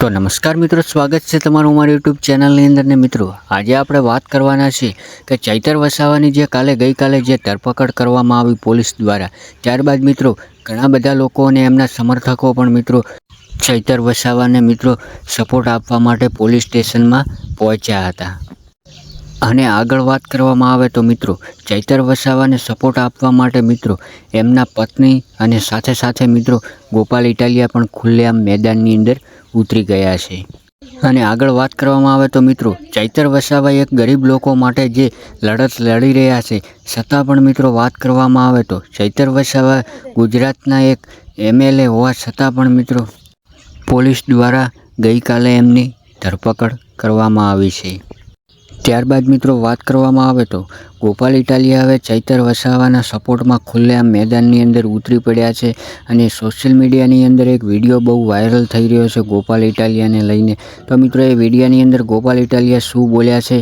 તો નમસ્કાર મિત્રો, સ્વાગત છે તમારું અમારી યુટ્યુબ ચેનલની અંદર. ને મિત્રો, આજે આપણે વાત કરવાના છે કે ચૈતર વસાવાની જે કાલે ગઈકાલે જે ધરપકડ કરવામાં આવી પોલીસ દ્વારા, ત્યારબાદ મિત્રો, ઘણા બધા લોકો અને એમના સમર્થકો પણ મિત્રો ચૈતર વસાવાને મિત્રો સપોર્ટ આપવા માટે પોલીસ સ્ટેશનમાં પહોંચ્યા હતા. અને આગળ વાત કરવામાં આવે તો મિત્રો, ચૈતર વસાવાને સપોર્ટ આપવા માટે મિત્રો, એમના પત્ની અને સાથે સાથે મિત્રો ગોપાલ ઇટાલિયા પણ ખુલ્લેઆમ મેદાનની અંદર ઉતરી ગયા છે. અને આગળ વાત કરવામાં આવે તો મિત્રો, ચૈતર વસાવા એક ગરીબ લોકો માટે જે લડત લડી રહ્યા છે, છતાં પણ મિત્રો વાત કરવામાં આવે તો ચૈતર વસાવા ગુજરાતના એક એમએલએ હોવા છતાં પણ મિત્રો, પોલીસ દ્વારા ગઈકાલે એમની ધરપકડ કરવામાં આવી છે. ત્યારબાદ મિત્રો વાત કરવામાં આવે તો ગોપાલ ઇટાલિયા હવે ચૈતર વસાવાના સપોર્ટમાં ખુલ્લેઆમ મેદાનની અંદર ઉતરી પડ્યા છે અને સોશિયલ મીડિયાની અંદર એક વીડિયો બહુ વાયરલ થઈ રહ્યો છે ગોપાલ ઇટાલિયાને લઈને. તો મિત્રો એ વિડીયાની અંદર ગોપાલ ઇટાલિયા શું બોલ્યા છે?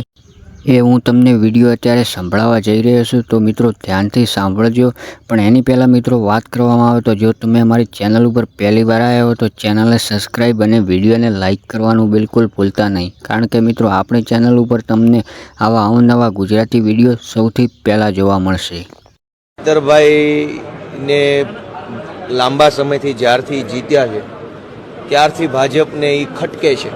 એ હું તમને વીડિયો અત્યારે સંભળાવવા જઈ રહ્યો છું, તો મિત્રો ધ્યાનથી સાંભળજો. પણ એની પહેલાં મિત્રો વાત કરવામાં આવે તો જો તમે અમારી ચેનલ ઉપર પહેલી વાર આવ્યા હો, તો ચેનલને સબસ્ક્રાઈબ અને વિડીયોને લાઇક કરવાનું બિલકુલ ભૂલતા નહીં. કારણ કે મિત્રો આપણી ચેનલ ઉપર તમને આવા અવનવા ગુજરાતી વીડિયો સૌથી પહેલાં જોવા મળશે. ને લાંબા સમયથી જ્યારથી જીત્યા છે, ત્યારથી ભાજપને એ ખટકે છે.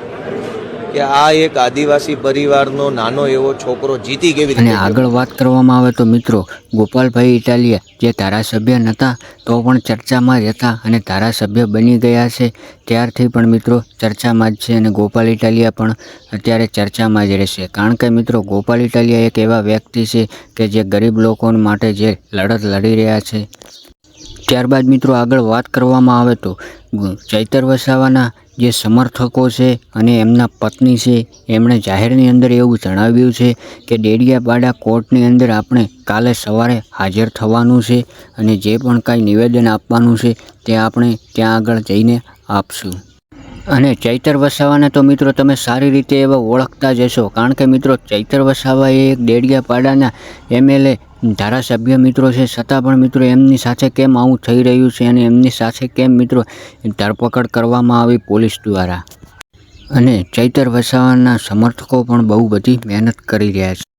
કે આ એક આદિવાસી પરિવારનો નાનો એવો છોકરો જીતી કેવી અને આગળ વાત કરવામાં આવે તો મિત્રો ગોપાલભાઈ ઇટાલિયા જે ધારાસભ્ય નહોતા તો પણ ચર્ચામાં જ હતા અને ધારાસભ્ય બની ગયા છે. ત્યારથી પણ મિત્રો ચર્ચામાં જ છે અને ગોપાલ ઇટાલિયા પણ અત્યારે ચર્ચામાં જ રહેશે. કારણ કે મિત્રો ગોપાલ ઇટાલિયા એક એવા વ્યક્તિ છે કે જે ગરીબ લોકો માટે જે લડત લડી રહ્યા છે. ત્યારબાદ મિત્રો આગળ વાત કરવામાં આવે તો ચૈતર વસાવાના જે સમર્થકો છે અને એમના પત્ની છે, એમણે જાહેરની અંદર એવું જણાવ્યું છે કે ડેડિયાપાડા કોર્ટની અંદર આપણે કાલે સવારે હાજર થવાનું છે અને જે પણ કાંઈ નિવેદન આપવાનું છે તે આપણે ત્યાં આગળ જઈને આપશું. અને ચૈતર વસાવાને તો મિત્રો તમે સારી રીતે એવા ઓળખતા જ હશો. કારણ કે મિત્રો ચૈતર વસાવા એ એક ડેડિયાપાડાના એમએલએ ધારાસભ્ય મિત્રો છે છતાં પણ મિત્રો એમની સાથે કેમ આવું થઈ રહ્યું છે અને એમની સાથે કેમ મિત્રો ધરપકડ કરવામાં આવી પોલીસ દ્વારા? અને ચૈતર વસાવાના સમર્થકો પણ બહુ બધી મહેનત કરી રહ્યા છે.